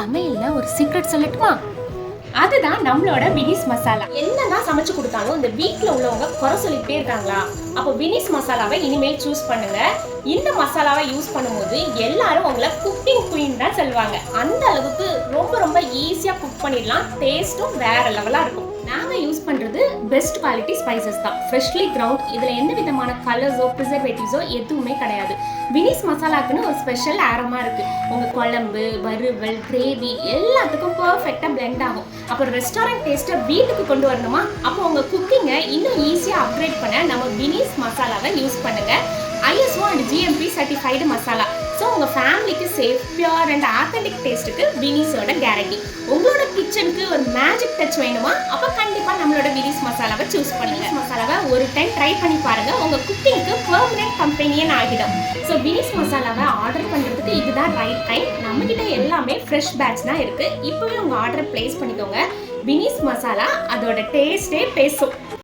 சமையல்ல ஒரு சீக்ரெட் சொல்லட்டுமா? அதுதான் நம்மளோட வினிஸ் மசாலா. என்னதான் சமைச்சு கொடுத்தாலும் இந்த வீட்ல உள்ளவங்க குறை சொல்லிட்டே இருக்காங்களா? அப்போ வினிஸ் மசாலாவை இனிமேல் சூஸ் பண்ணுங்க. இந்த மசாலாவை யூஸ் பண்ணும்போது எல்லாரும் உங்களை குக்கிங் குயின் தான் சொல்லுவாங்க. அந்த அளவுக்கு ரொம்ப ரொம்ப ஈஸியாக குக் பண்ணிடலாம். டேஸ்ட்டும் வேற லெவலாக இருக்கும். நாங்கள் யூஸ் பண்ணுறது பெஸ்ட் குவாலிட்டி ஸ்பைசஸ் தான். ஃப்ரெஷ்லி கிரவுண்ட் இதில் எந்த விதமான கலர்ஸோ ப்ரிசர்வேட்டிவ்ஸோ எதுவுமே கிடையாது. வினிஸ் மசாலாக்குன்னு ஒரு ஸ்பெஷல் ஆரமாக இருக்குது உங்கள் குழம்பு வறுவல் கிரேவி எல்லாத்துக்கும் பர்ஃபெக்டாக பிளெண்ட் ஆகும். அப்புறம் ரெஸ்டாரண்ட் டேஸ்ட்டை வீட்டுக்கு கொண்டு வரணுமா? அப்போ உங்கள் குக்கிங்கை இன்னும் ஈஸியாக அப்கிரேட் பண்ண நம்ம வினிஸ் மசாலாவை யூஸ் பண்ணுங்கள் ISO and GMP certified masala so உங்கள் ஃபேமிலிக்கு சேஃப் பியூர் அண்ட் ஆத்தென்டிக் டேஸ்ட்டுக்கு வினிஸோட கேரண்டி உங்களோட கிச்சனுக்கு ஒரு மேஜிக் டச் வேணுமா? அப்போ கண்டிப்பாக நம்மளோட வினிஸ் மசாலாவை சூஸ் பண்ணுங்கள் மசாலாவை ஒரு டைம் ட்ரை பண்ணி பாருங்கள் உங்கள் குக்கிங்க்கு பெர்மனெண்ட் கம்பெனியன் ஆகிடும். ஸோ வினிஸ் மசாலாவை ஆர்டர் பண்ணுறதுக்கு இதுதான் ரைட் டைம் நம்மக்கிட்ட எல்லாமே ஃப்ரெஷ் பேட்ச் தான் இருக்குது இப்போவே உங்கள் ஆர்டரை ப்ளேஸ் பண்ணிக்கோங்க. வினிஸ் மசாலா அதோட டேஸ்ட்டே பேசும்.